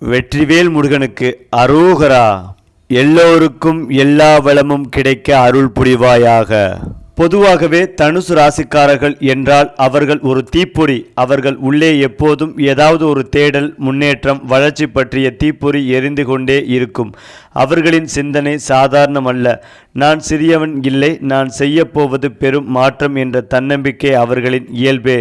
வெற்றிவேல் முருகனுக்கு அரோகரா. எல்லோருக்கும் எல்லா வளமும் கிடைக்க அருள் புரிவாயாக. பொதுவாகவே தனுசு ராசிக்காரர்கள் என்றால் அவர்கள் ஒரு தீப்பொறி. அவர்கள் உள்ளே எப்போதும் ஏதாவது ஒரு தேடல் முன்னேற்றம் வளர்ச்சி பற்றிய தீப்பொறி எரிந்து கொண்டே இருக்கும். அவர்களின் சிந்தனை சாதாரணமல்ல. நான் சிறியவன் இல்லை நான் செய்யப்போவது பெரும் மாற்றம் என்ற தன்னம்பிக்கை அவர்களின் இயல்பே.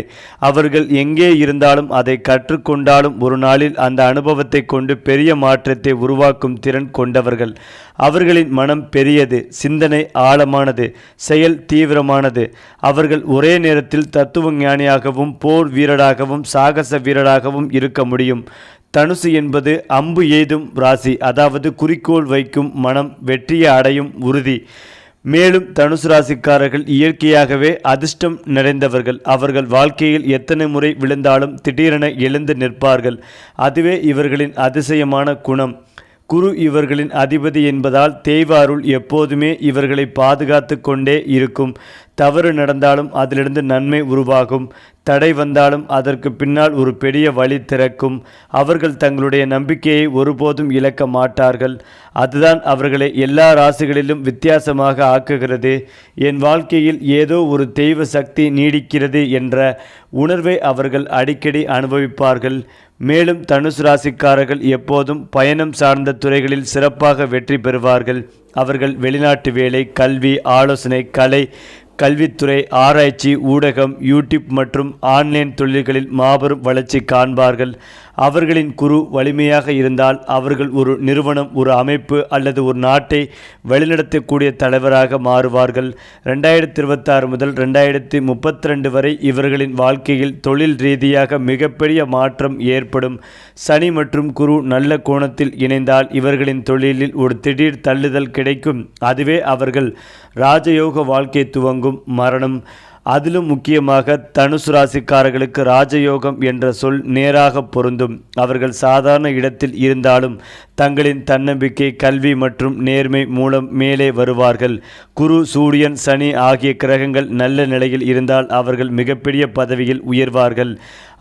அவர்கள் எங்கே இருந்தாலும் அதை கற்றுக்கொண்டாலும் ஒரு நாளில் அந்த அனுபவத்தை கொண்டு பெரிய மாற்றத்தை உருவாக்கும் திறன் கொண்டவர்கள். அவர்களின் மனம் பெரியது சிந்தனை ஆழமானது செயல் தீ தீவிரமானது. அவர்கள் ஒரே நேரத்தில் தத்துவ ஞானியாகவும் போர் வீரராகவும் சாகச வீரராகவும் இருக்க முடியும். தனுசு என்பது அம்பு எய்தும் ராசி அதாவது குறிக்கோள் வைக்கும் மனம் வெற்றியை அடையும் உறுதி. மேலும் தனுசு ராசிக்காரர்கள் இயற்கையாகவே அதிர்ஷ்டம் நிறைந்தவர்கள். அவர்கள் வாழ்க்கையில் எத்தனை முறை விழுந்தாலும் திடீரென எழுந்து நிற்பார்கள். அதுவே இவர்களின் அதிசயமான குணம். குரு இவர்களின் அதிபதி என்பதால் தெய்வ அருள் எப்போதுமே இவர்களை பாதுகாத்து கொண்டே இருக்கும். தவறு நடந்தாலும் அதிலிருந்து நன்மை உருவாகும். தடை வந்தாலும் அதற்கு பின்னால் ஒரு பெரிய வழி திறக்கும். அவர்கள் தங்களுடைய நம்பிக்கையை ஒருபோதும் இழக்க மாட்டார்கள். அதுதான் அவர்களை எல்லா ராசிகளிலும் வித்தியாசமாக ஆக்குகிறது. என் வாழ்க்கையில் ஏதோ ஒரு தெய்வ சக்தி நீடிக்கிறது என்ற உணர்வை அவர்கள் அடிக்கடி அனுபவிப்பார்கள். மேலும் தனுசு ராசிக்காரர்கள் எப்போதும் பயணம் சார்ந்த துறைகளில் சிறப்பாக வெற்றி பெறுவார்கள். அவர்கள் வெளிநாட்டு வேலை கல்வி ஆலோசனை கலை கல்வித்துறை ஆராய்ச்சி ஊடகம் யூடியூப் மற்றும் ஆன்லைன் தொழில்களில் மாபெரும் வளர்ச்சி காண்பார்கள். அவர்களின் குரு வலிமையாக இருந்தால் அவர்கள் ஒரு நிறுவனம் ஒரு அமைப்பு அல்லது ஒரு நாட்டை வழிநடத்தக்கூடிய தலைவராக மாறுவார்கள். ரெண்டாயிரத்தி இருபத்தாறு முதல் ரெண்டாயிரத்தி முப்பத்தி ரெண்டு வரை இவர்களின் வாழ்க்கையில் தொழில் ரீதியாக மிகப்பெரிய மாற்றம் ஏற்படும். சனி மற்றும் குரு நல்ல கோணத்தில் இணைந்தால் இவர்களின் தொழிலில் ஒரு திடீர் தள்ளுதல் கிடைக்கும். அதுவே அவர்கள் ராஜயோக வாழ்க்கை துவங்கும் மரணம். அதிலும் முக்கியமாக தனுசு ராசிக்காரர்களுக்கு ராஜயோகம் என்ற சொல் நேராக பொருந்தும். அவர்கள் சாதாரண இடத்தில் இருந்தாலும் தங்களின் தன்னம்பிக்கை கல்வி மற்றும் நேர்மை மூலம் மேலே வருவார்கள். குரு சூரியன் சனி ஆகிய கிரகங்கள் நல்ல நிலையில் இருந்தால் அவர்கள் மிகப்பெரிய பதவியில் உயர்வார்கள்.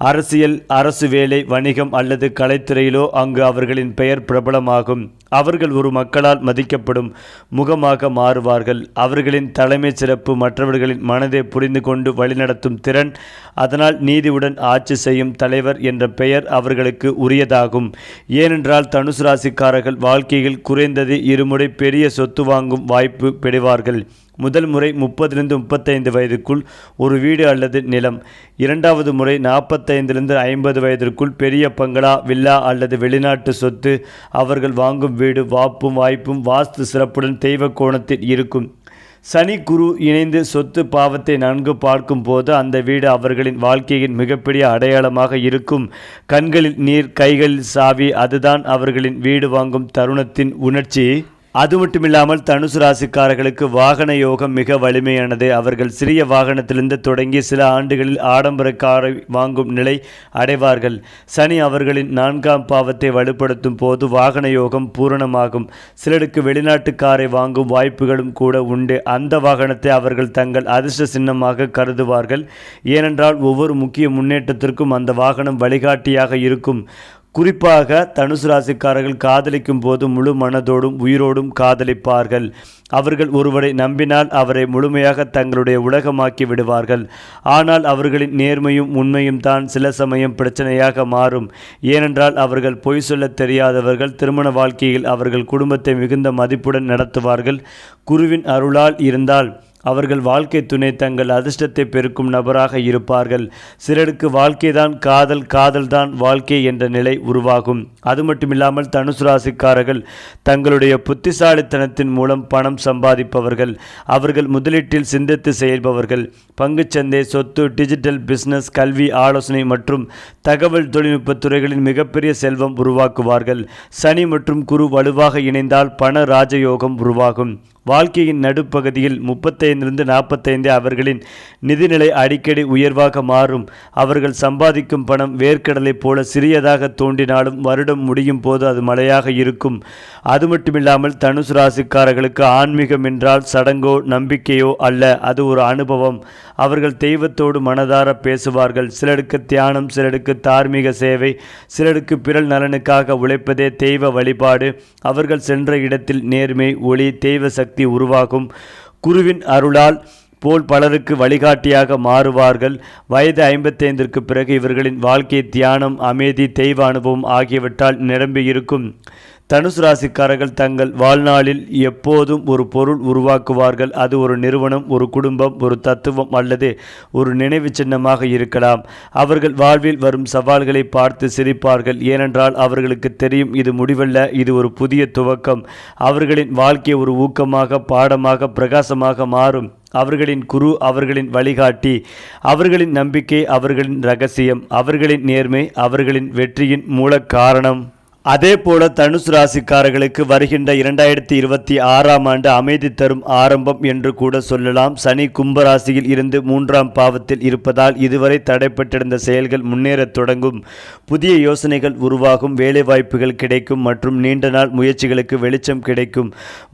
அரசியல் அரசு வேலை வணிகம் அல்லது கலைத்துறையிலோ அங்கு அவர்களின் பெயர் பிரபலமாகும். அவர்கள் ஒரு மக்களால் மதிக்கப்படும் முகமாக மாறுவார்கள். அவர்களின் தலைமை சிறப்பு மற்றவர்களின் மனதை புரிந்து கொண்டு வழிநடத்தும் திறன் அதனால் நீதியுடன் ஆட்சி செய்யும் தலைவர் என்ற பெயர் அவர்களுக்கு உரியதாகும். ஏனென்றால் தனுசு ராசிக்காரர்கள் வாழ்க்கையில் குறைந்தது இருமுறை பெரிய சொத்து வாங்கும் வாய்ப்பு பெறுவார்கள். முதல் முறை முப்பதிலிருந்து முப்பத்தைந்து வயதுக்குள் ஒரு வீடு அல்லது நிலம். இரண்டாவது முறை நாற்பத்தைந்திலிருந்து ஐம்பது வயதிற்குள் பெரிய பங்களா வில்லா அல்லது வெளிநாட்டு சொத்து அவர்கள் வாங்கும் வீடு வாப்பும் வாய்ப்பும் வாஸ்து சிறப்புடன் தெய்வ கோணத்தில் இருக்கும். சனி குரு இணைந்து சொத்து பாவத்தை நன்கு பார்க்கும் போது அந்த வீடு அவர்களின் வாழ்க்கையின் மிகப்பெரிய அடையாளமாக இருக்கும். கண்களில் நீர் கைகளில் சாவி அதுதான் அவர்களின் வீடு வாங்கும் தருணத்தின் உணர்ச்சி. அது மட்டும் இல்லாமல் தனுசு ராசிக்காரர்களுக்கு வாகன யோகம் மிக வலிமையானது. அவர்கள் சிறிய வாகனத்திலிருந்து தொடங்கி சில ஆண்டுகளில் ஆடம்பர காரை வாங்கும் நிலை அடைவார்கள். சனி அவர்களின் நான்காம் பாவத்தை வலுப்படுத்தும் போது வாகன யோகம் பூரணமாகும். சிலருக்கு வெளிநாட்டு காரை வாங்கும் வாய்ப்புகளும் கூட உண்டு. அந்த வாகனத்தை அவர்கள் தங்கள் அதிர்ஷ்ட சின்னமாக கருதுவார்கள். ஏனென்றால் ஒவ்வொரு முக்கிய முன்னேற்றத்திற்கும் அந்த வாகனம் வழிகாட்டியாக இருக்கும். குறிப்பாக தனுசு ராசிக்காரர்கள் காதலிக்கும் போது முழு மனதோடும் உயிரோடும் காதலிப்பார்கள். அவர்கள் ஒருவரை நம்பினால் அவரை முழுமையாக தங்களுடைய உலகமாக்கி விடுவார்கள். ஆனால் அவர்களின் நேர்மையும் உண்மையும் தான் சில சமயம் பிரச்சனையாக மாறும். ஏனென்றால் அவர்கள் பொய் சொல்ல தெரியாதவர்கள் திருமண வாழ்க்கையில் அவர்கள் குடும்பத்தை மிகுந்த மதிப்புடன் நடத்துவார்கள். குருவின் அருளால் இருந்தால் அவர்கள் வாழ்க்கை துணை தங்கள் அதிர்ஷ்டத்தை பெருக்கும் நபராக இருப்பார்கள். சிலருக்கு வாழ்க்கைதான் காதல் காதல்தான் வாழ்க்கை என்ற நிலை உருவாகும். அது மட்டுமில்லாமல் தனுசு ராசிக்காரர்கள் தங்களுடைய புத்திசாலித்தனத்தின் மூலம் பணம் சம்பாதிப்பவர்கள் அவர்கள் முதலீட்டில் சிந்தித்து செயல்பவர்கள். பங்குச்சந்தை சொத்து டிஜிட்டல் பிஸ்னஸ் கல்வி ஆலோசனை மற்றும் தகவல் தொழில்நுட்ப துறைகளில் மிகப்பெரிய செல்வம் உருவாக்குவார்கள். சனி மற்றும் குரு வலுவாக இணைந்தால் பண ராஜயோகம் உருவாகும். வாழ்க்கையின் நடுப்பகுதியில் முப்பத்தைந்திலிருந்து நாற்பத்தைந்து அவர்களின் நிதிநிலை அடிக்கடி உயர்வாக மாறும். அவர்கள் சம்பாதிக்கும் பணம் வேர்க்கடலை போல சிறியதாக தோன்றினாலும் வருடம் முடியும் போது அது மழையாக இருக்கும். அது மட்டுமில்லாமல் தனுசு ராசிக்காரர்களுக்கு ஆன்மீகம் என்றால் சடங்கோ நம்பிக்கையோ அல்ல. அது ஒரு அனுபவம். அவர்கள் தெய்வத்தோடு மனதார பேசுவார்கள். சிலருக்கு தியானம் சிலருக்கு சிலருக்கு தார்மீக சேவை சிலருக்கு பிறல் நலனுக்காக உழைப்பதே தெய்வ வழிபாடு. அவர்கள் சென்ற இடத்தில் நேர்மை ஒளி தெய்வ சக்தி உருவாகும். குருவின் அருளால் போல் பலருக்கு வழிகாட்டியாக மாறுவார்கள். வயது ஐம்பத்தைந்திற்கு பிறகு இவர்களின் வாழ்க்கை தியானம் அமைதி தெய்வ அனுபவம் ஆகியவற்றால் நிரம்பியிருக்கும். தனுசு ராசிக்காரர்கள் தங்கள் வாழ்நாளில் எப்போதும் ஒரு பொருள் உருவாக்குவார்கள். அது ஒரு நிறுவனம் ஒரு குடும்பம் ஒரு தத்துவம் அல்லது ஒரு நினைவு சின்னமாக இருக்கலாம். அவர்கள் வாழ்வில் வரும் சவால்களை பார்த்து சிரிப்பார்கள். ஏனென்றால் அவர்களுக்கு தெரியும் இது முடிவல்ல இது ஒரு புதிய துவக்கம். அவர்களின் வாழ்க்கை ஒரு ஊக்கமாக பாடமாக பிரகாசமாக மாறும். அவர்களின் குரு அவர்களின் வழிகாட்டி. அவர்களின் நம்பிக்கை அவர்களின் ரகசியம். அவர்களின் நேர்மை அவர்களின் வெற்றியின் மூல காரணம். அதே போல தனுசு ராசிக்காரர்களுக்கு வருகின்ற இரண்டாயிரத்தி இருபத்தி ஆறாம் ஆண்டு அமைதி தரும் ஆரம்பம் என்று கூட சொல்லலாம். சனி கும்பராசியில் இருந்து மூன்றாம் பாவத்தில் இருப்பதால் இதுவரை தடைப்பட்டிருந்த செயல்கள் முன்னேறத் தொடங்கும். புதிய யோசனைகள் உருவாகும் வேலைவாய்ப்புகள் கிடைக்கும் மற்றும் நீண்ட நாள் முயற்சிகளுக்கு வெளிச்சம் கிடைக்கும்.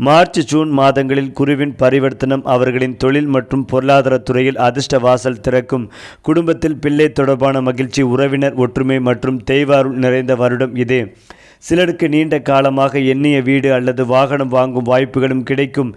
மார்ச் ஜூன் மாதங்களில் குருவின் பரிவர்த்தனம் அவர்களின் தொழில் மற்றும் பொருளாதார துறையில் அதிர்ஷ்ட வாசல் திறக்கும். குடும்பத்தில் பிள்ளை தொடர்பான மகிழ்ச்சி உறவினர் ஒற்றுமை மற்றும் தெய்வாருள் நிறைந்த வருடம் இது. சிலருக்கு நீண்ட காலமாக எண்ணிய வீடு அல்லது வாகனம் வாங்கும் வாய்ப்புகளும் கிடைக்கும்.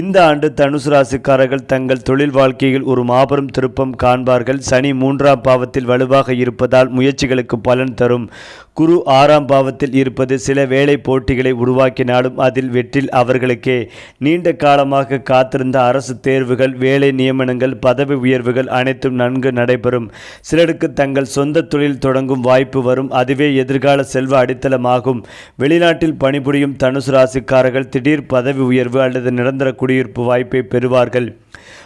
இந்த ஆண்டு தனுசு ராசிக்காரர்கள் தங்கள் தொழில் வாழ்க்கையில் ஒரு மாபெரும் திருப்பம் காண்பார்கள். சனி மூன்றாம் பாவத்தில் வலுவாக இருப்பதால் முயற்சிகளுக்கு பலன் தரும். குரு ஆறாம் பாவத்தில் இருப்பது சில வேலை போட்டிகளை உருவாக்கினாலும் அதில் வெற்றில் அவர்களுக்கே. நீண்ட காலமாக காத்திருந்த அரசு தேர்வுகள் வேலை நியமனங்கள் பதவி உயர்வுகள் அனைத்தும் நன்கு நடைபெறும். சிலருக்கு தங்கள் சொந்த தொழில் தொடங்கும் வாய்ப்பு வரும். அதுவே எதிர்கால செல்வ அடித்தளமாகும். வெளிநாட்டில் பணிபுரியும் தனுசு ராசிக்காரர்கள் திடீர் பதவி உயர்வு அல்லது நிரந்தர குடியிருப்பு வாய்ப்பை பெறுவார்கள்.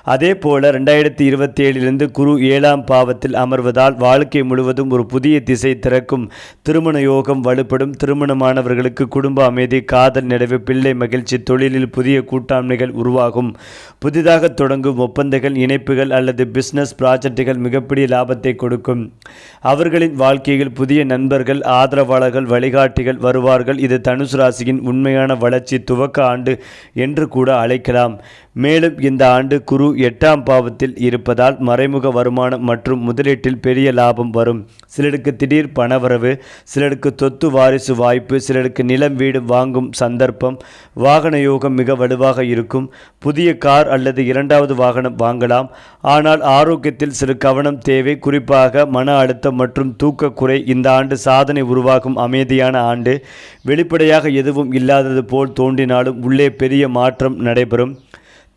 அதே போல ரெண்டாயிரத்தி இருபத்தி ஏழிலிருந்து குரு ஏழாம் பாவத்தில் அமர்வதால் வாழ்க்கை முழுவதும் ஒரு புதிய திசை திறக்கும் திருமண யோகம் வலுப்படும். திருமணமானவர்களுக்கு குடும்ப அமைதி காதல் நிறைவு பிள்ளை மகிழ்ச்சி தொழிலில் புதிய கூட்டாண்மைகள் உருவாகும். புதிதாக தொடங்கும் ஒப்பந்தங்கள் இணைப்புகள் அல்லது பிசினஸ் ப்ராஜெக்டுகள் மிகப்பெரிய லாபத்தை கொடுக்கும். அவர்களின் வாழ்க்கையில் புதிய நண்பர்கள் ஆதரவாளர்கள் வழிகாட்டிகள் வருவார்கள். இது தனுசு ராசியின் உண்மையான வளர்ச்சி துவக்க ஆண்டு என்று கூட அழைக்கலாம். மேலும் இந்த ஆண்டு குரு எட்டாம் பாவத்தில் இருப்பதால் மறைமுக வருமானம் மற்றும் முதலீட்டில் பெரிய லாபம் வரும். சிலருக்கு திடீர் பணவரவு சிலருக்கு சொத்து வாரிசு வாய்ப்பு சிலருக்கு நிலம் வீடு வாங்கும் சந்தர்ப்பம் வாகன யோகம் மிக வலுவாக இருக்கும். புதிய கார் அல்லது இரண்டாவது வாகனம் வாங்கலாம். ஆனால் ஆரோக்கியத்தில் சிறு கவனம் தேவை. குறிப்பாக மன அழுத்தம் மற்றும் தூக்கக்குறை இந்த ஆண்டு சாதனை உருவாகும் அமைதியான ஆண்டு. வெளிப்படையாக எதுவும் இல்லாதது போல் தோன்றினாலும் உள்ளே பெரிய மாற்றம் நடைபெறும்.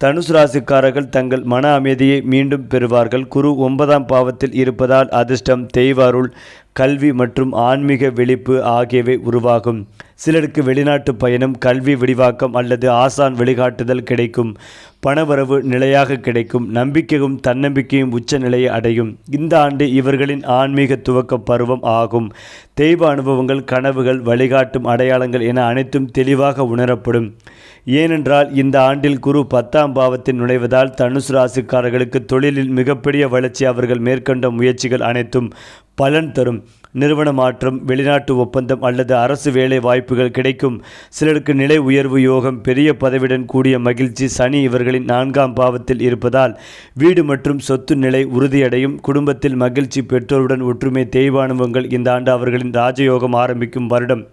தனுசு ராசிக்காரர்கள் தங்கள் மன அமைதியை மீண்டும் பெறுவார்கள். குரு ஒன்பதாம் பாவத்தில் இருப்பதால் அதிர்ஷ்டம் தெய்வ அருள் கல்வி மற்றும் ஆன்மீக விழிப்பு ஆகியவை உருவாகும். சிலருக்கு வெளிநாட்டு பயணம் கல்வி விரிவாக்கம் அல்லது ஆசான் வழிகாட்டுதல் கிடைக்கும். பணவரவு நிலையாக கிடைக்கும். நம்பிக்கையும் தன்னம்பிக்கையும் உச்ச நிலையை அடையும். இந்த ஆண்டு இவர்களின் ஆன்மீக துவக்க பருவம் ஆகும். தெய்வ அனுபவங்கள் கனவுகள் வழிகாட்டும் அடையாளங்கள் என அனைத்தும் தெளிவாக உணரப்படும். ஏனென்றால் இந்த ஆண்டில் குரு பத்தாம் பாவத்தில் நுழைவதால் தனுசு ராசிக்காரர்களுக்கு தொழிலில் மிகப்பெரிய வளர்ச்சி அவர்கள் மேற்கொண்ட முயற்சிகள் அனைத்தும் பலன் தரும். நிறுவன மாற்றம் வெளிநாட்டு ஒப்பந்தம் அல்லது அரசு வேலை வாய்ப்புகள் கிடைக்கும். சிலருக்கு நிலை உயர்வு யோகம் பெரிய பதவியுடன் கூடிய மகிழ்ச்சி சனி இவர்களின் நான்காம் பாவத்தில் இருப்பதால் வீடு மற்றும் சொத்து நிலை உறுதியடையும். குடும்பத்தில் மகிழ்ச்சி பெற்றோருடன் ஒற்றுமை தேய்வானுவங்கள் இந்த ஆண்டு அவர்களின் ராஜயோகம் ஆரம்பிக்கும் வருடம்.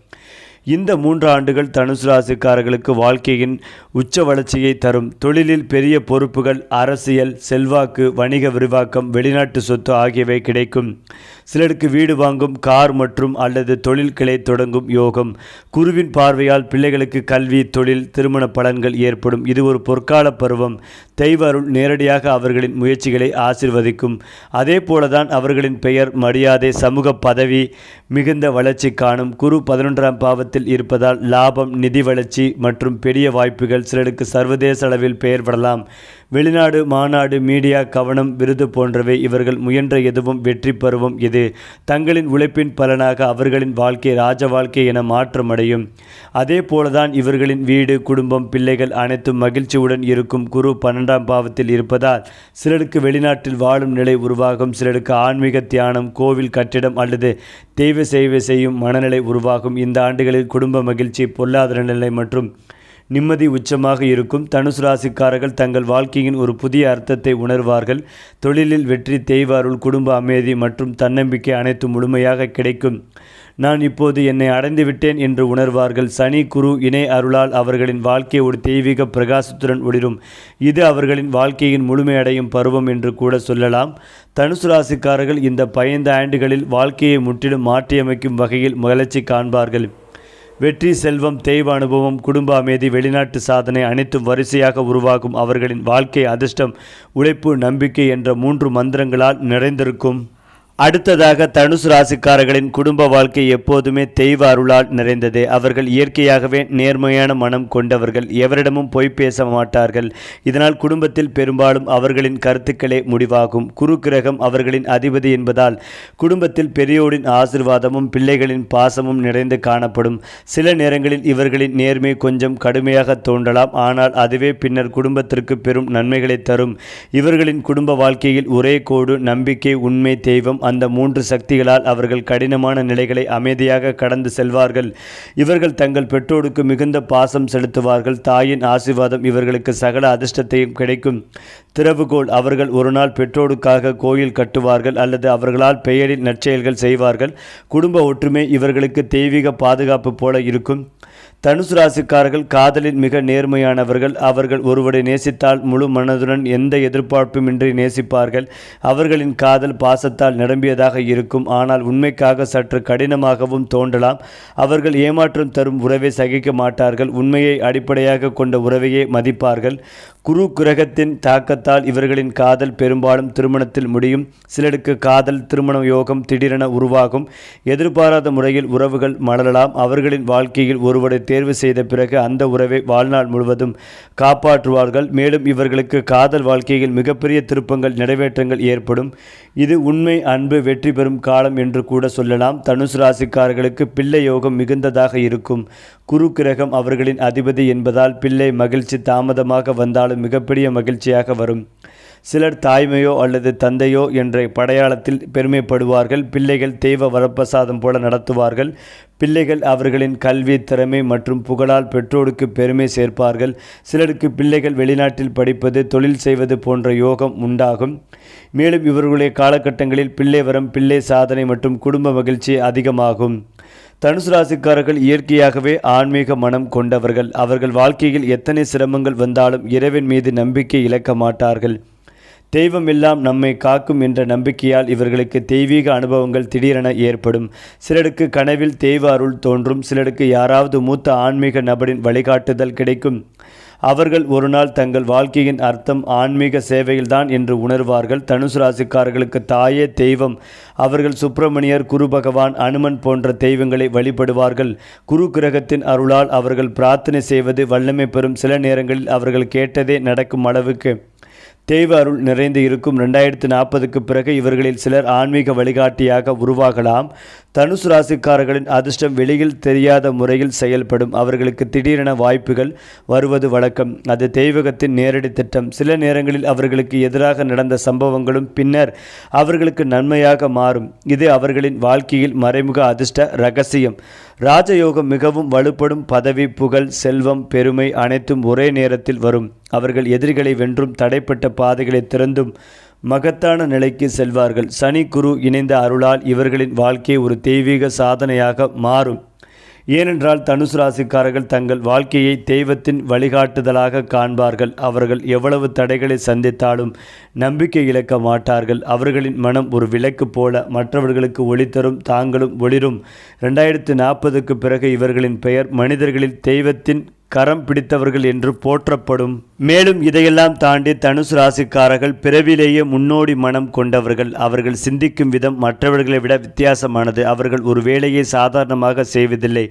இந்த மூன்று ஆண்டுகள் தனுசு ராசிக்காரர்களுக்கு வாழ்க்கையின் உச்ச வளர்ச்சியை தரும். தொழிலில் பெரிய பொறுப்புகள் அரசியல் செல்வாக்கு வணிக விரிவாக்கம் வெளிநாட்டு சொத்து ஆகியவை கிடைக்கும். சிலருக்கு வீடு வாங்கும் கார் மற்றும் அல்லது தொழில் கிளை தொடங்கும் யோகம். குருவின் பார்வையால் பிள்ளைகளுக்கு கல்வி தொழில் திருமண பலன்கள் ஏற்படும். இது ஒரு பொற்கால பருவம். தெய்வ அருள் நேரடியாக அவர்களின் முயற்சிகளை ஆசிர்வதிக்கும். அதே போலதான் அவர்களின் பெயர் மரியாதை சமூக பதவி மிகுந்த வளர்ச்சி காணும். குரு பதினொன்றாம் பாவத்தில் இருப்பதால் லாபம் நிதி வளர்ச்சி மற்றும் பெரிய வாய்ப்புகள் சிலருக்கு சர்வதேச அளவில் பெயர்படலாம் வெளிநாடு மாநாடு மீடியா கவனம் விருது போன்றவை இவர்கள் முயன்ற எதுவும் வெற்றி பெறுவோம். இது தங்களின் உழைப்பின் பலனாக அவர்களின் வாழ்க்கை ராஜ வாழ்க்கை என மாற்றமடையும். அதே போலதான் இவர்களின் வீடு குடும்பம் பிள்ளைகள் அனைத்தும் மகிழ்ச்சியுடன் இருக்கும் குரு பன்னெண்டாம் பாவத்தில் இருப்பதால் சிலருக்கு வெளிநாட்டில் வாழும் நிலை உருவாகும். சிலருக்கு ஆன்மீக தியானம் கோவில் கட்டிடம் அல்லது தெய்வ சேவை செய்யும் மனநிலை உருவாகும். இந்த ஆண்டுகளில் குடும்ப மகிழ்ச்சி பொருளாதார நிலை மற்றும் நிம்மதி உச்சமாக இருக்கும். தனுசு ராசிக்காரர்கள் தங்கள் வாழ்க்கையின் ஒரு புதிய அர்த்தத்தை உணர்வார்கள். தொழிலில் வெற்றி தெய்வ அருள் குடும்ப அமைதி மற்றும் தன்னம்பிக்கை அனைத்து முழுமையாக கிடைக்கும். நான் இப்போது என்னை அடைந்து விட்டேன் என்று உணர்வார்கள். சனி குரு இணை அருளால் அவர்களின் வாழ்க்கை ஒரு தெய்வீக பிரகாசத்துடன் ஒளிரும். இது அவர்களின் வாழ்க்கையின் முழுமையடையும் பருவம் என்று கூட சொல்லலாம். தனுசு ராசிக்காரர்கள் இந்த பயந்த ஆண்டுகளில் வாழ்க்கையை முற்றிலும் மாற்றியமைக்கும் வகையில் மகிழ்ச்சி காண்பார்கள். வெற்றி செல்வம் தெய்வ அனுபவம் குடும்ப அமைதி வெளிநாட்டு சாதனை அனைத்தும் வரிசையாக உருவாகும் அவர்களின் வாழ்க்கை அதிர்ஷ்டம் உழைப்பு நம்பிக்கை என்ற மூன்று மந்திரங்களால் நிறைந்திருக்கும். அடுத்ததாக தனுசு ராசிக்காரர்களின் குடும்ப வாழ்க்கை எப்போதுமே தெய்வ அருளால் நிறைந்தது. அவர்கள் இயற்கையாகவே நேர்மையான மனம் கொண்டவர்கள். எவரிடமும் பொய் பேச மாட்டார்கள். இதனால் குடும்பத்தில் பெரும்பாலும் அவர்களின் கருத்துக்களே முடிவாகும். குரு கிரகம் அவர்களின் அதிபதி என்பதால் குடும்பத்தில் பெரியோரின் ஆசிர்வாதமும் பிள்ளைகளின் பாசமும் நிறைந்து காணப்படும். சில நேரங்களில் இவர்களின் நேர்மை கொஞ்சம் கடுமையாக தோன்றலாம். ஆனால் அதுவே பின்னர் குடும்பத்திற்கு பெரும் நன்மைகளை தரும். இவர்களின் குடும்ப வாழ்க்கையில் ஒரே கோடு நம்பிக்கை உண்மை தெய்வம் அந்த மூன்று சக்திகளால் அவர்கள் கடினமான நிலைகளை அமைதியாக கடந்து செல்வார்கள். இவர்கள் தங்கள் பெற்றோருக்கு மிகுந்த பாசம் செலுத்துவார்கள். தாயின் ஆசீர்வாதம் இவர்களுக்கு சகல அதிர்ஷ்டத்தையும் கிடைக்கும். திறவுகோல் அவர்கள் ஒரு நாள் பெற்றோருக்காக கோயில் கட்டுவார்கள் அல்லது அவர்களால் பெயரில் நற்செயல்கள் செய்வார்கள். குடும்ப ஒற்றுமை இவர்களுக்கு தெய்வீக பாதுகாப்பு போல இருக்கும். தனுசு ராசிக்காரர்கள் காதலில் மிக நேர்மையானவர்கள். அவர்கள் ஒருவரை நேசித்தால் முழு மனதுடன் எந்த எதிர்பார்ப்புமின்றி நேசிப்பார்கள். அவர்களின் காதல் பாசத்தால் நிரம்பியதாக இருக்கும். ஆனால் உண்மைக்காக சற்று கடினமாகவும் தோன்றலாம். அவர்கள் ஏமாற்றம் தரும் உறவை சகிக்க மாட்டார்கள். உண்மையை அடிப்படையாக கொண்ட உறவையே மதிப்பார்கள். குரு கிரகத்தின் தாக்கத்தால் இவர்களின் காதல் பெரும்பாலும் திருமணத்தில் முடியும். சிலருக்கு காதல் திருமண யோகம் திடீரென உருவாகும். எதிர்பாராத முறையில் உறவுகள் மலரலாம். அவர்களின் வாழ்க்கையில் ஒருவரை தேர்வு செய்த பிறகு அந்த உறவை வாழ்நாள் முழுவதும் காப்பாற்றுவார்கள். மேலும் இவர்களுக்கு காதல் வாழ்க்கையில் மிகப்பெரிய திருப்பங்கள் நிறைவேற்றங்கள் ஏற்படும். இது உண்மை அன்பு வெற்றி பெறும் காலம் என்று கூட சொல்லலாம். தனுசு ராசிக்காரர்களுக்கு பிள்ளை யோகம் மிகுந்ததாக இருக்கும். குரு கிரகம் அவர்களின் அதிபதி என்பதால் பிள்ளை மகிழ்ச்சி தாமதமாக வந்தாலும் மிகப்பெரிய மகிழ்ச்சியாக வரும். சிலர் தாய்மையோ அல்லது தந்தையோ என்ற படையாளத்தில் பெருமைப்படுவார்கள். பிள்ளைகள் தெய்வ வரப்பிரசாதம் போல நடத்துவார்கள். பிள்ளைகள் அவர்களின் கல்வி திறமை மற்றும் புகழால் பெற்றோருக்கு பெருமை சேர்ப்பார்கள். சிலருக்கு பிள்ளைகள் வெளிநாட்டில் படிப்பது தொழில் செய்வது போன்ற யோகம் உண்டாகும். மேலும் இவர்களுடைய காலகட்டங்களில் பிள்ளை வரம் பிள்ளை சாதனை மற்றும் குடும்ப மகிழ்ச்சி அதிகமாகும். தனுசு ராசிக்காரர்கள் இயற்கையாகவே ஆன்மீக மனம் கொண்டவர்கள். அவர்கள் வாழ்க்கையில் எத்தனை சிரமங்கள் வந்தாலும் இறைவன் மீது நம்பிக்கை இழக்க மாட்டார்கள். தெய்வம் எல்லாம் நம்மை காக்கும் என்ற நம்பிக்கையால் இவர்களுக்கு தெய்வீக அனுபவங்கள் திடீரென ஏற்படும். சிலருக்கு கனவில் தெய்வ அருள் தோன்றும். சிலருக்கு யாராவது மூத்த ஆன்மீக நபரின் வழிகாட்டுதல் கிடைக்கும். அவர்கள் ஒரு நாள் தங்கள் வாழ்க்கையின் அர்த்தம் ஆன்மீக சேவையில்தான் என்று உணர்வார்கள். தனுசு ராசிக்காரர்களுக்கு தாயே தெய்வம். அவர்கள் சுப்பிரமணியர் குரு பகவான் அனுமன் போன்ற தெய்வங்களை வழிபடுவார்கள். குரு கிரகத்தின் அருளால் அவர்கள் பிரார்த்தனை செய்வது வல்லமை பெறும். சில நேரங்களில் அவர்கள் கேட்டதே நடக்கும் அளவுக்கு தெய்வ அருள் நிறைந்து இருக்கும். ரெண்டாயிரத்து நாற்பதுக்கு பிறகு இவர்களில் சிலர் ஆன்மீக வழிகாட்டியாக உருவாகலாம். தனுசு ராசிக்காரர்களின் அதிர்ஷ்டம் வெளியில் தெரியாத முறையில் செயல்படும். அவர்களுக்கு திடீரென வாய்ப்புகள் வருவது வழக்கம். அது தெய்வகத்தின் நேரடி திட்டம். சில நேரங்களில் அவர்களுக்கு எதிராக நடந்த சம்பவங்களும் பின்னர் அவர்களுக்கு நன்மையாக மாறும். இது அவர்களின் வாழ்க்கையில் மறைமுக அதிர்ஷ்ட ரகசியம். ராஜயோகம் மிகவும் வலுப்படும் பதவி புகழ் செல்வம் பெருமை அனைத்தும் ஒரே நேரத்தில் வரும். அவர்கள் எதிரிகளை வென்றும் தடைப்பட்ட பாதைகளை திறந்தும் மகத்தான நிலைக்கு செல்வார்கள். சனி குரு இணைந்த அருளால் இவர்களின் வாழ்க்கை ஒரு தெய்வீக சாதனையாக மாறும். ஏனென்றால் தனுசு ராசிக்காரர்கள் தங்கள் வாழ்க்கையை தெய்வத்தின் வழிகாட்டுதலாக காண்பார்கள். அவர்கள் எவ்வளவு தடைகளை சந்தித்தாலும் நம்பிக்கை இழக்க மாட்டார்கள். அவர்களின் மனம் ஒரு விளக்கு போல மற்றவர்களுக்கு ஒளி தரும் தாங்களும் ஒளிரும். ரெண்டாயிரத்து நாற்பதுக்கு பிறகு இவர்களின் பெயர் மனிதர்களில் தெய்வத்தின் கரம் பிடித்தவர்கள் என்று போற்றப்படும். மேலும் இதையெல்லாம் தாண்டி தனுசு ராசிக்காரர்கள் பிறவிலேயே முன்னோடி மனம் கொண்டவர்கள். அவர்கள் சிந்திக்கும் விதம் மற்றவர்களை விட வித்தியாசமானது. அவர்கள் ஒரு வேலையை சாதாரணமாக செய்வதில்லை.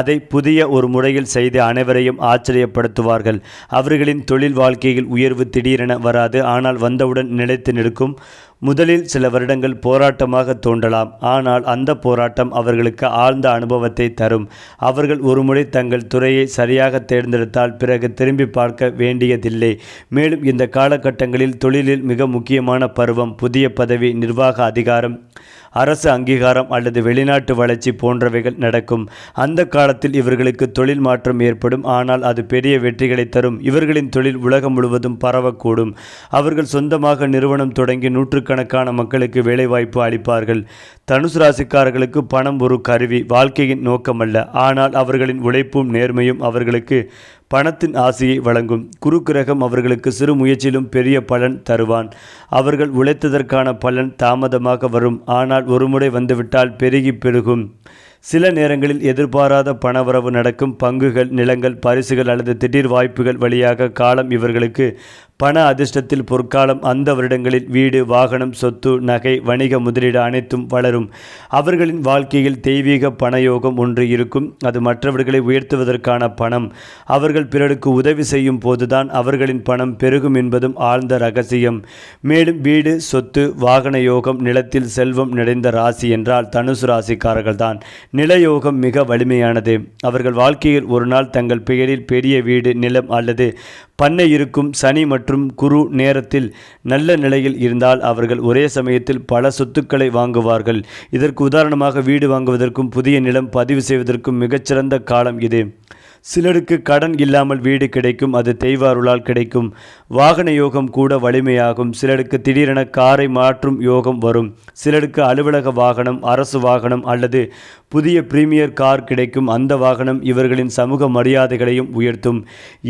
அதை புதிய ஒரு முறையில் செய்து அனைவரையும் ஆச்சரியப்படுத்துவார்கள். அவர்களின் தொழில் வாழ்க்கையில் உயர்வு திடீரென வராது. ஆனால் வந்தவுடன் நிலைத்து நிற்கும். முதலில் சில வருடங்கள் போராட்டமாக தோன்றலாம். ஆனால் அந்த போராட்டம் அவர்களுக்கு ஆழ்ந்த அனுபவத்தை தரும். அவர்கள் ஒருமுறை தங்கள் துறையை சரியாக தேர்ந்தெடுத்தால் பிறகு திரும்பி பார்க்க வேண்டியதில்லை. மேலும் இந்த காலகட்டங்களில் தொழிலில் மிக முக்கியமான பருவம் புதிய பதவி நிர்வாக அதிகாரம் அரசு அங்கீகாரம் அல்லது வெளிநாட்டு வளர்ச்சி போன்றவைகள் நடக்கும். அந்த காலத்தில் இவர்களுக்கு தொழில் மாற்றம் ஏற்படும். ஆனால் அது பெரிய வெற்றிகளை தரும். இவர்களின் தொழில் உலகம் முழுவதும் பரவக்கூடும். அவர்கள் சொந்தமாக நிறுவனம் தொடங்கி நூற்றுக்கணக்கான மக்களுக்கு வேலைவாய்ப்பு அளிப்பார்கள். தனுசு ராசிக்காரர்களுக்கு பணம் ஒரு கருவி வாழ்க்கையின் நோக்கமல்ல. ஆனால் அவர்களின் உழைப்பும் நேர்மையும் அவர்களுக்கு பணத்தின் ஆசையை வழங்கும் குரு கிரகம் அவர்களுக்கு சிறு முயற்சியிலும் பெரிய பலன் தருவான். அவர்கள் உழைத்ததற்கான பலன் தாமதமாக வரும். ஆனால் ஒருமுறை வந்துவிட்டால் பெருகி பெருகும். சில நேரங்களில் எதிர்பாராத பணவரவு நடக்கும். பங்குகள் நிலங்கள் பரிசுகள் அல்லது திடீர் வாய்ப்புகள் வழியாக காலம் இவர்களுக்கு பண அதிர்ஷ்டத்தில் பொற்காலம் அந்த வருடங்களில் வீடு வாகனம் சொத்து நகை வணிக முதலீடு அனைத்தும் வளரும். அவர்களின் வாழ்க்கையில் தெய்வீக பணயோகம் ஒன்று இருக்கும். அது மற்றவர்களை உயர்த்துவதற்கான பணம். அவர்கள் பிறருக்கு உதவி செய்யும் போதுதான் அவர்களின் பணம் பெருகும் என்பதும் ஆழ்ந்த ரகசியம். மேலும் வீடு சொத்து வாகன யோகம் நிலத்தில் செல்வம் நிறைந்த ராசி என்றால் தனுசு ராசிக்காரர்கள்தான். நிலயோகம் மிக வலிமையானது. அவர்கள் வாழ்க்கையில் ஒரு நாள் தங்கள் பெயரில் பெரிய வீடு நிலம் அல்லது பண்ணை இருக்கும் சனி மற்றும் குரு நேரத்தில் நல்ல நிலையில் இருந்தால் அவர்கள் ஒரே சமயத்தில் பல சொத்துக்களை வாங்குவார்கள். இதற்கு உதாரணமாக வீடு வாங்குவதற்கும் புதிய நிலம் பதிவு செய்வதற்கும் மிகச்சிறந்த காலம் இது. சிலருக்கு கடன் இல்லாமல் வீடு கிடைக்கும் அது தெய்வாருளால் கிடைக்கும். வாகன யோகம் கூட வலிமையாகும். சிலருக்கு திடீரென காரை மாற்றும் யோகம் வரும். சிலருக்கு அலுவலக வாகனம் அரசு வாகனம் அல்லது புதிய பிரீமியர் கார் கிடைக்கும். அந்த வாகனம் இவர்களின் சமூக மரியாதைகளையும் உயர்த்தும்.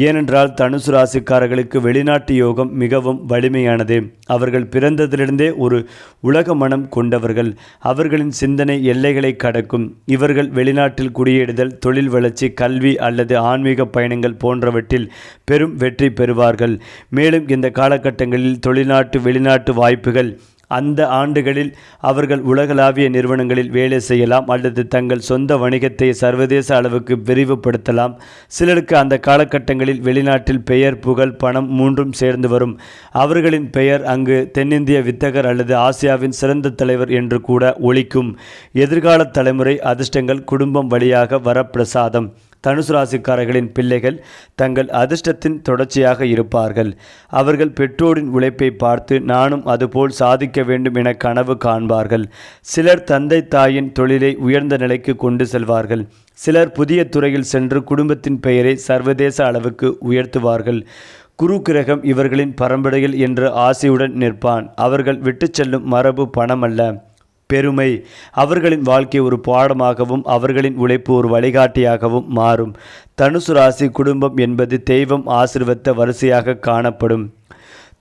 ஏனென்றால் தனுசு ராசிக்காரர்களுக்கு வெளிநாட்டு யோகம் மிகவும் வலிமையானது. அவர்கள் பிறந்ததிலிருந்தே ஒரு உலக மனம் கொண்டவர்கள். அவர்களின் சிந்தனை எல்லைகளை கடக்கும். இவர்கள் வெளிநாட்டில் குடியேறுதல் தொழில் வளர்ச்சி கல்வி அல்லது ஆன்மீக பயணங்கள் போன்றவற்றில் பெரும் வெற்றி பெறுவார்கள். மேலும் இந்த காலகட்டங்களில் தொழில்நாட்டு வெளிநாட்டு வாய்ப்புகள் அந்த ஆண்டுகளில் அவர்கள் உலகளாவிய நிறுவனங்களில் வேலை செய்யலாம் அல்லது தங்கள் சொந்த வணிகத்தை சர்வதேச அளவுக்கு விரிவுபடுத்தலாம். சிலருக்கு அந்த காலகட்டங்களில் வெளிநாட்டில் பெயர் புகழ் பணம் மூன்றும் சேர்ந்து வரும். அவர்களின் பெயர் அங்கு தென்னிந்திய வித்தகர் அல்லது ஆசியாவின் சிறந்த தலைவர் என்று கூட ஒழிக்கும் எதிர்கால தலைமுறை அதிர்ஷ்டங்கள் குடும்பம் வழியாக வரப்பிரசாதம். தனுசு ராசிக்காரர்களின் பிள்ளைகள் தங்கள் அதிர்ஷ்டத்தின் தொடர்ச்சியாக இருப்பார்கள். அவர்கள் பெற்றோரின் உழைப்பை பார்த்து நானும் அதுபோல் சாதிக்க வேண்டும் என கனவு காண்பார்கள். சிலர் தந்தை தாயின் தொழிலை உயர்ந்த நிலைக்கு கொண்டு செல்வார்கள். சிலர் புதிய துறையில் சென்று குடும்பத்தின் பெயரை சர்வதேச அளவுக்கு உயர்த்துவார்கள். குரு கிரகம் இவர்களின் பரம்பரையில் என்று ஆசையுடன் நிற்பான். அவர்கள் விட்டுச் செல்லும் மரபு பணமல்ல. பெருமை. அவர்களின் வாழ்க்கை ஒரு பாடமாகவும் அவர்களின் உழைப்பு ஒரு வழிகாட்டியாகவும் மாறும். தனுசு ராசி குடும்பம் என்பது தெய்வம் ஆசிர்வத்த வரிசையாக காணப்படும்.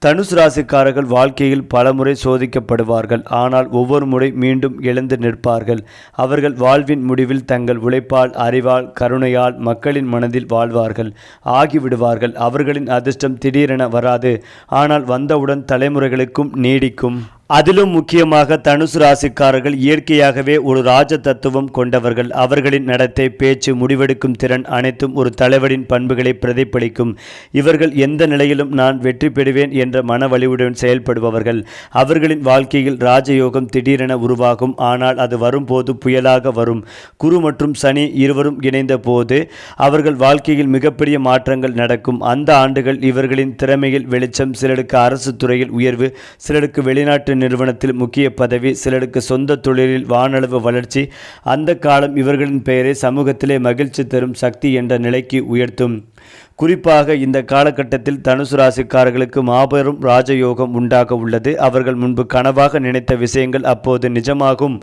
தனுசு ராசிக்காரர்கள் வாழ்க்கையில் பலமுறை சோதிக்கப்படுவார்கள். ஆனால் ஒவ்வொரு முறை மீண்டும் எழுந்து நிற்பார்கள். அவர்கள் வாழ்வின் முடிவில் தங்கள் உழைப்பால் அறிவால் கருணையால் மக்களின் மனதில் வாழ்வார்கள். ஆகிவிடுவார்கள். அவர்களின் அதிர்ஷ்டம் திடீரென வராது. ஆனால் வந்தவுடன் தலைமுறைகளுக்கும் நீடிக்கும். அதிலும் முக்கியமாக தனுசு ராசிக்காரர்கள் இயற்கையாகவே ஒரு ராஜ தத்துவம் கொண்டவர்கள். அவர்களின் நடத்தை பேச்சு முடிவெடுக்கும் திறன் அனைத்தும் ஒரு தலைவரின் பண்புகளை பிரதிபலிக்கும். இவர்கள் எந்த நிலையிலும் நான் வெற்றி பெறுவேன் என்ற மன வலிவுடன் செயல்படுபவர்கள். அவர்களின் வாழ்க்கையில் ராஜயோகம் திடீரென உருவாகும். ஆனால் அது வரும்போது புயலாக வரும். குரு மற்றும் சனி இருவரும் இணைந்த போது அவர்கள் வாழ்க்கையில் மிகப்பெரிய மாற்றங்கள் நடக்கும். அந்த ஆண்டுகள் இவர்களின் திறமையில் வெளிச்சம் சிலருக்கு அரசு துறையில் உயர்வு சிலருக்கு வெளிநாட்டு நிறுவனத்தில் முக்கிய பதவி சிலருக்கு சொந்த தொழிலில் வானளவு வளர்ச்சி அந்த காலம் இவர்களின் பெயரை சமூகத்திலே மகிழ்ச்சி தரும் சக்தி என்ற நிலைக்கு உயர்த்தும். குறிப்பாக இந்த காலகட்டத்தில் தனுசு ராசிக்காரர்களுக்கு மாபெரும் ராஜயோகம் உண்டாக உள்ளது. அவர்கள் முன்பு கனவாக நினைத்த விஷயங்கள் அப்போது நிஜமாகும்.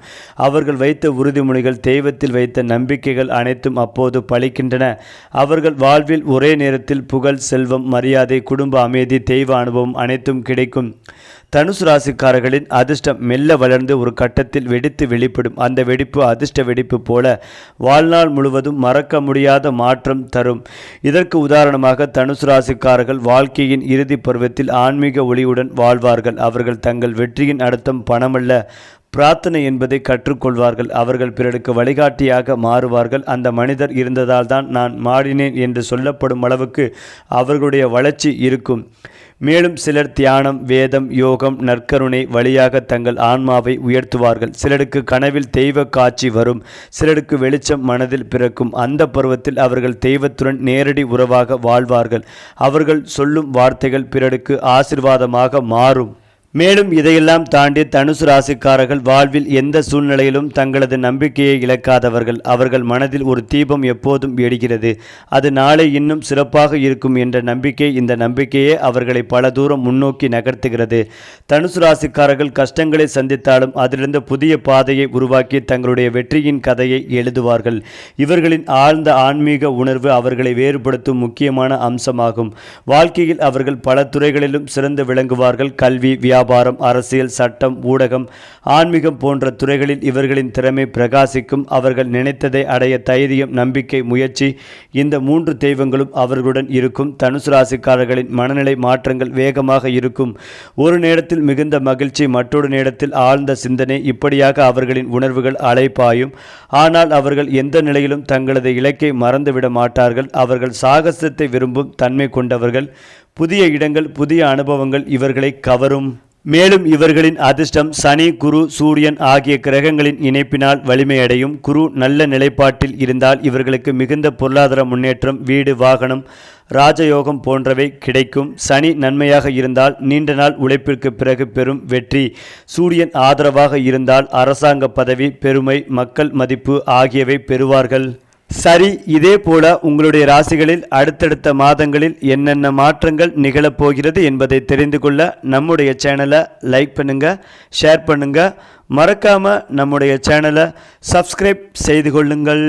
அவர்கள் வைத்த உறுதிமொழிகள் தெய்வத்தில் வைத்த நம்பிக்கைகள் அனைத்தும் அப்போது பழிக்கின்றன அவர்கள் வாழ்வில் ஒரே நேரத்தில் புகழ் செல்வம் மரியாதை குடும்ப அமைதி தெய்வ அனுபவம் அனைத்தும் கிடைக்கும். தனுசு ராசிக்காரர்களின் அதிர்ஷ்டம் மெல்ல வளர்ந்து ஒரு கட்டத்தில் வெடித்து வெளிப்படும். அந்த வெடிப்பு அதிர்ஷ்ட வெடிப்பு போல வாழ்நாள் முழுவதும் மறக்க முடியாத மாற்றம் தரும். இதற்கு உதாரணமாக தனுசு ராசிக்காரர்கள் வாழ்க்கையின் இறுதி பருவத்தில் ஆன்மீக ஒளியுடன் வாழ்வார்கள். அவர்கள் தங்கள் வெற்றியின் அர்த்தம் பணமல்ல பிரார்த்தனை என்பதை கற்றுக்கொள்வார்கள். அவர்கள் பிறருக்கு வழிகாட்டியாக மாறுவார்கள். அந்த மனிதர் இருந்ததால் தான் நான் மாறினேன் என்று சொல்லப்படும் அளவுக்கு அவர்களுடைய வளர்ச்சி இருக்கும். மேலும் சிலர் தியானம் வேதம் யோகம் நற்கருணை வழியாக தங்கள் ஆன்மாவை உயர்த்துவார்கள். சிலருக்கு கனவில் தெய்வ காட்சி வரும். சிலருக்கு வெளிச்சம் மனதில் பிறக்கும். அந்த பருவத்தில் அவர்கள் தெய்வத்துடன் நேரடி உறவாக வாழ்வார்கள். அவர்கள் சொல்லும் வார்த்தைகள் பிறருக்கு ஆசிர்வாதமாக மாறும். மேலும் இதையெல்லாம் தாண்டி தனுசு ராசிக்காரர்கள் வாழ்வில் எந்த சூழ்நிலையிலும் தங்களது நம்பிக்கையை இழக்காதவர்கள். அவர்கள் மனதில் ஒரு தீபம் எப்போதும் எரிகிறது அது நாளை இன்னும் சிறப்பாக இருக்கும் என்ற நம்பிக்கை இந்த நம்பிக்கையே அவர்களை பல தூரம் முன்னோக்கி நகர்த்துகிறது. தனுசு ராசிக்காரர்கள் கஷ்டங்களை சந்தித்தாலும் அதிலிருந்து புதிய பாதையை உருவாக்கி தங்களுடைய வெற்றியின் கதையை எழுதுவார்கள். இவர்களின் ஆழ்ந்த ஆன்மீக உணர்வு அவர்களை வேறுபடுத்தும் முக்கியமான அம்சமாகும். வாழ்க்கையில் அவர்கள் பல துறைகளிலும் சிறந்து விளங்குவார்கள். கல்வி வியாபாரம் அரசியல் சட்டம் ஊடகம் ஆன்மீகம் போன்ற துறைகளில் இவர்களின் திறமை பிரகாசிக்கும். அவர்கள் நினைத்ததை அடைய தைரியம் நம்பிக்கை முயற்சி இந்த மூன்று தெய்வங்களும் அவர்களுடன் இருக்கும். தனுசு ராசிக்காரர்களின் மனநிலை மாற்றங்கள் வேகமாக இருக்கும். ஒரு நேரத்தில் மிகுந்த மகிழ்ச்சி மற்றொரு நேரத்தில் ஆழ்ந்த சிந்தனை. இப்படியாக அவர்களின் உணர்வுகள் அலைப்பாயும் ஆனால் அவர்கள் எந்த நிலையிலும் தங்களது இலக்கை மறந்துவிட மாட்டார்கள். அவர்கள் சாகசத்தை விரும்பும் தன்மை கொண்டவர்கள். புதிய இடங்கள் புதிய அனுபவங்கள் இவர்களை கவரும். மேலும் இவர்களின் அதிர்ஷ்டம் சனி குரு சூரியன் ஆகிய கிரகங்களின் இணைப்பினால் வலிமையடையும். குரு நல்ல நிலைப்பாட்டில் இருந்தால் இவர்களுக்கு மிகுந்த பொருளாதார முன்னேற்றம் வீடு வாகனம் ராஜயோகம் போன்றவை கிடைக்கும். சனி நன்மையாக இருந்தால் நீண்ட நாள் உழைப்பிற்கு பிறகு பெரும் வெற்றி. சூரியன் ஆதரவாக இருந்தால் அரசாங்க பதவி பெருமை மக்கள் மதிப்பு ஆகியவை பெறுவார்கள். சரி இதே போல உங்களுடைய ராசிகளில் அடுத்தடுத்த மாதங்களில் என்னென்ன மாற்றங்கள் நிகழப்போகிறது என்பதை தெரிந்து கொள்ள நம்முடைய சேனலை லைக் பண்ணுங்க ஷேர் பண்ணுங்க. மறக்காம நம்முடைய சேனலை சப்ஸ்கிரைப் செய்து கொள்ளுங்கள்.